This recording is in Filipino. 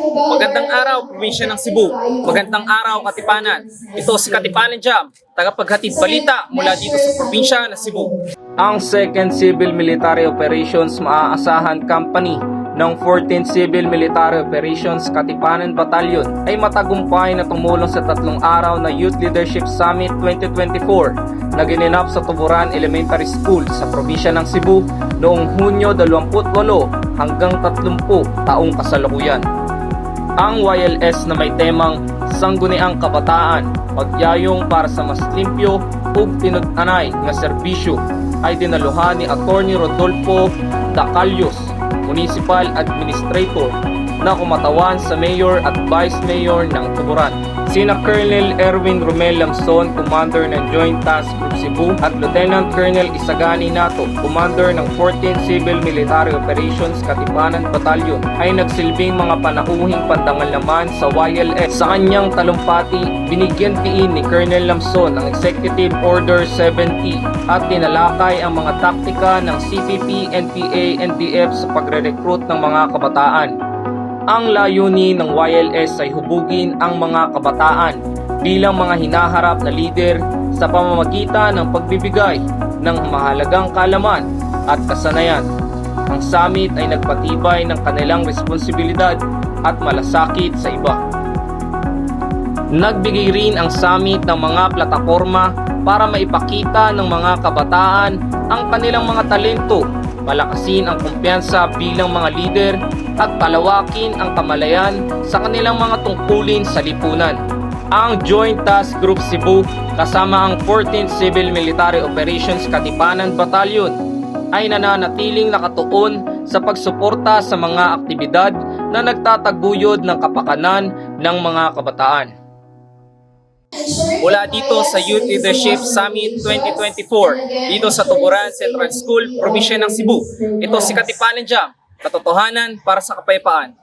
Magandang araw, probinsya ng Cebu. Magandang araw, Katipanan. Ito si Katipanan Jam, tagapaghatid balita mula dito sa probinsya ng Cebu. Ang 2nd Civil Military Operations maaasahan company ng 14th Civil Military Operations Katipanan Battalion ay matagumpay na tumulong sa tatlong araw na Youth Leadership Summit 2024 na ginanap sa Tuburan Elementary School sa probinsya ng Cebu noong Hunyo 28 hanggang 30 taong kasalukuyan. Ang YLS na may temang Sangguniang Kabataan, pagyayong para sa mas limpyo ug tinud-anay nga serbisyo ay dinaluhan ni Attorney Rodolfo Dacalyos, Municipal Administrator na kumatawan sa Mayor at Vice Mayor ng Tuburan. Sina Colonel Erwin Romel Lamson, Commander ng Joint Task Group Cebu at Lieutenant Colonel Isagani Nato, Commander ng 14th Civil Military Operations Katipanan Battalion ay nagsilbing mga panauhing pandangal sa YLS. Sa kanyang talumpati, binigyan diin ni Colonel Lamson ang Executive Order 70 at tinalakay ang mga taktika ng CPP, NPA, NDF sa pagre-recruit ng mga kabataan. Ang layunin ng YLS ay hubugin ang mga kabataan bilang mga hinaharap na leader sa pamamagitan ng pagbibigay ng mahalagang kalaman at kasanayan. Ang summit ay nagpatibay ng kanilang responsibilidad at malasakit sa iba. Nagbigay rin ang summit ng mga plataforma para maipakita ng mga kabataan ang kanilang mga talento, palakasin ang kumpiyansa bilang mga leader at palawakin ang kamalayan sa kanilang mga tungkulin sa lipunan. Ang Joint Task Group Cebu kasama ang 14th Civil Military Operations Katipanan Battalion ay nananatiling nakatuon sa pagsuporta sa mga aktibidad na nagtataguyod ng kapakanan ng mga kabataan. Mula dito sa Youth Leadership Summit 2024, dito sa Tuburan Central School, probinsya ng Cebu. Ito si Katipanan Jam, katotohanan para sa kapayapaan.